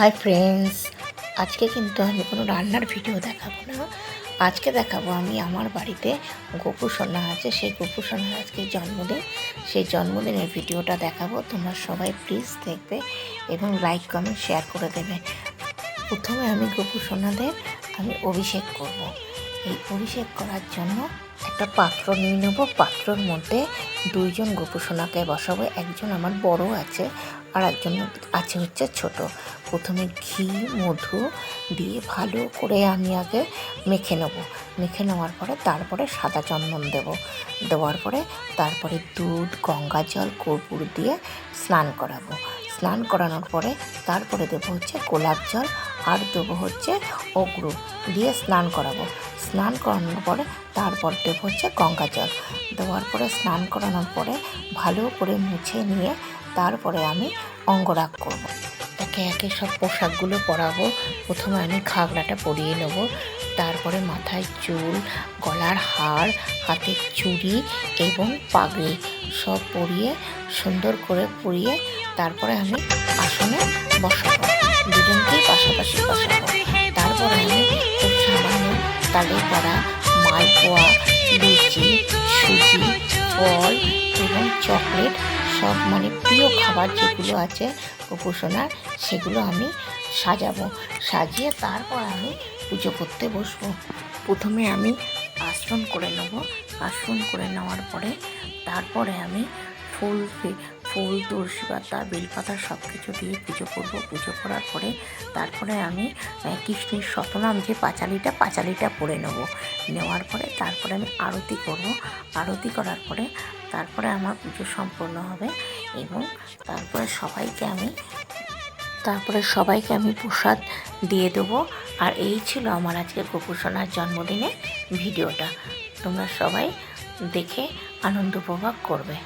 Hi friends, আজকে কিন্তু আমি কোনো রান্নার ভিডিও দেখাবো না। আজকে দেখাবো আমি আমার বাড়িতে গোপু সোনা আছে। সেই গোপু আজকে জন্মদিন। সেই জন্মদিনের ভিডিওটা দেখাবো। তোমরা সবাই প্লিজ দেখবে এবং লাইক কমেন্ট শেয়ার করে দেবে। প্রথমে আমি গোপু সোনাদের আমি অভিষেক করব। এই অভিষেক করার জন্য একটা পাত্র নিয়ে নেব। পাত্রর মধ্যে দুইজন গোপু সোনাকে বসাবো। একজন আমার বড় আছে, আর একজন আছে হচ্ছে ছোট। প্রথমে ঘি, মধু দিয়ে ভালো করে আমি আগে মেখে নেব। মেখে নেওয়ার পরে তারপরে সাদা চন্দন দেব। দেওয়ার পরে তারপরে দুধ, গঙ্গা জল, কর্পূর দিয়ে স্নান করাবো। স্নান করানোর পরে তারপরে দেবো হচ্ছে গোলাপ জল, আর দেবো হচ্ছে অগ্রু দিয়ে স্নান করাবো। স্নান করানোর পরে তারপর দেবো হচ্ছে গঙ্গা জল। দেওয়ার পরে স্নান করানোর পরে ভালো করে মুছে নিয়ে তারপরে আমি অঙ্গরাগ করব। একে একে সব পোশাকগুলো পরাবো। প্রথমে আমি খাগড়াটা পরিয়ে নেব। তারপরে মাথায় চুল, গলার হার, হাতের চুড়ি এবং পাগড়ি সব পরিয়ে সুন্দর করে পরিয়ে তারপরে আমি আসনে বসাবো। দুজনকেই পাশাপাশি বসাবো। তারপরে আমি খুব সামান্য তালে পড়া মালপোয়া লুচি সুজি ফল এবং চকলেট সব মানে প্রিয় খাবার যেগুলো আছে উপাসনার সেগুলো আমি সাজাবো সাজিয়ে তারপর আমি পুজো করতে বসবো। প্রথমে আমি আশ্রম করে নেব। আশ্রম করে নেওয়ার পরে তারপরে আমি ফুল ফুল, তুলসী পাতা, বেলপাতা সব কিছু দিয়ে পুজো করব। পুজো করার পরে তারপরে আমি কৃষ্ণের শতনাম যে পাঁচালিটা পাঁচালিটা পরে নেব। নেওয়ার পরে তারপরে আমি আরতি করব। আরতি করার পরে তারপরে আমার পুজো সম্পূর্ণ হবে এবং তারপরে সবাইকে আমি, তারপরে সবাইকে আমি প্রসাদ দিয়ে দেবো। আর এই ছিল আমার আজকে গোপুসোনার জন্মদিনে ভিডিওটা। তোমরা সবাই দেখে আনন্দ উপভোগ করবে।